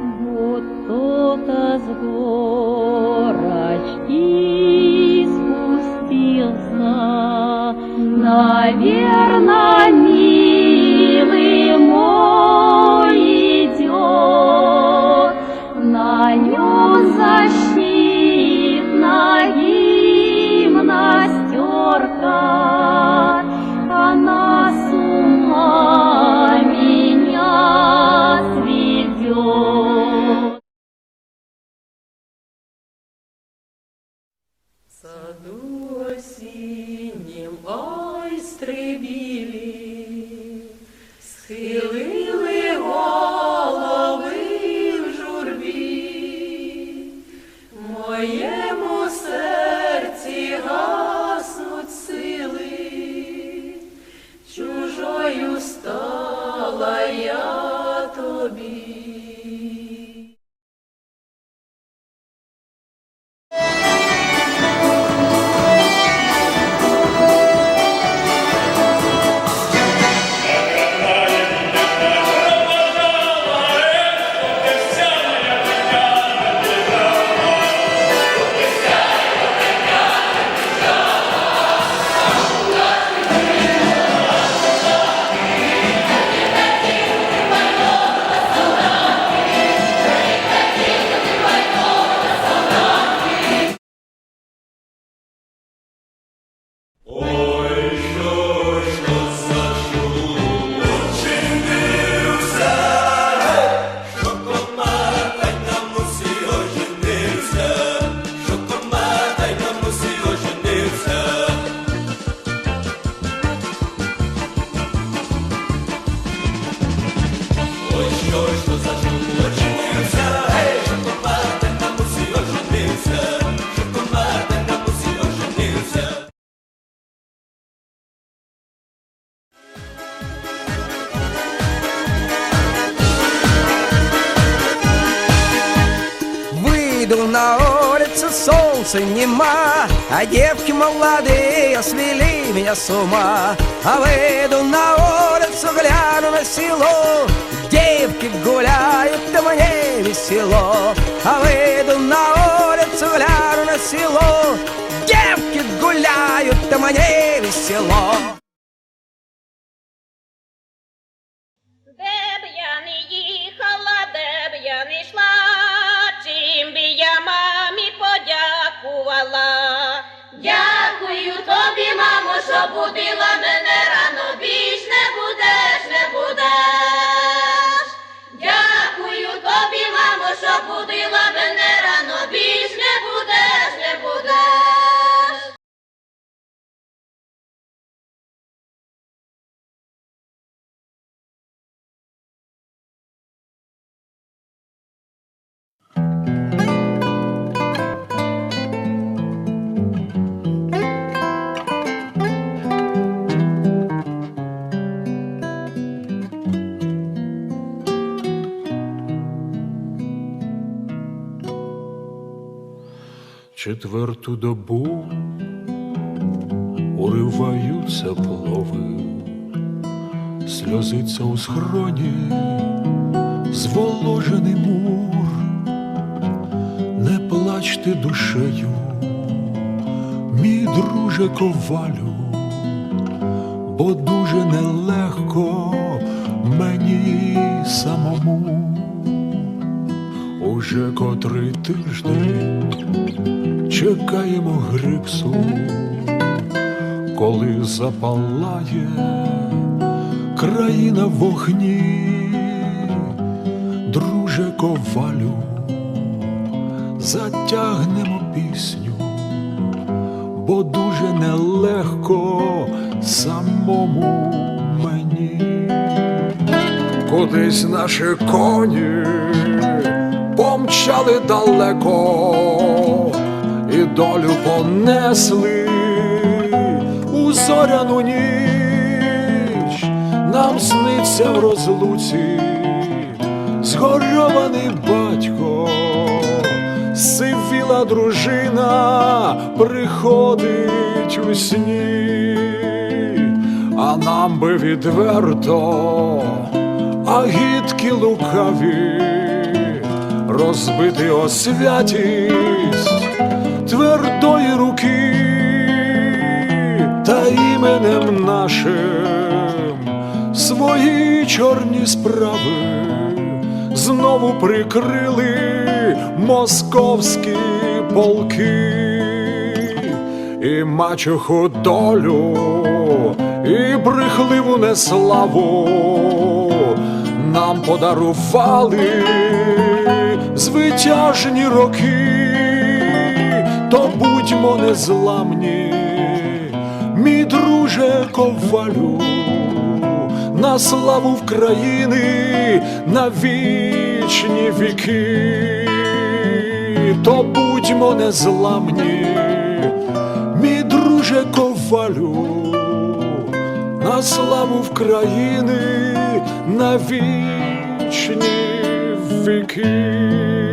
Вот кто-то спустился, Наверно, милый мой идет, На нем защитная гимнастерка, Выйду на улицу, солнца нема, А девки молодые свели меня с ума. А выйду на улицу, гляну на село, Девки гуляют, да мне весело. А выйду на улицу, гляну на село, Девки гуляют, да мне весело. мамо, що будила мене Четверту добу уриваються плови, сльозиться у схроні зволожений мур, не плачте душею, мій друже ковалю, бо дуже нелегко мені самому. Уже котрий тиждень чекаємо грипсу, коли запалає країна вогні, друже ковалю, затягнемо пісню, бо дуже нелегко самому мені. Кудись наші коні помчали далеко і долю понесли у зоряну ніч, нам сниться в розлуці згорьований батько, сивіла дружина приходить у сні, а нам би відверто, а гідки лукаві розбити о святість твердої руки та іменем нашим свої чорні справи знову прикрили московські полки. І мачуху долю, і брехливу неславу нам подарували звитяжні роки, то будьмо незламні, мій друже ковалю, на славу України, на вічні віки, то будьмо незламні, мій друже ковалю, на славу України, на вічні віки.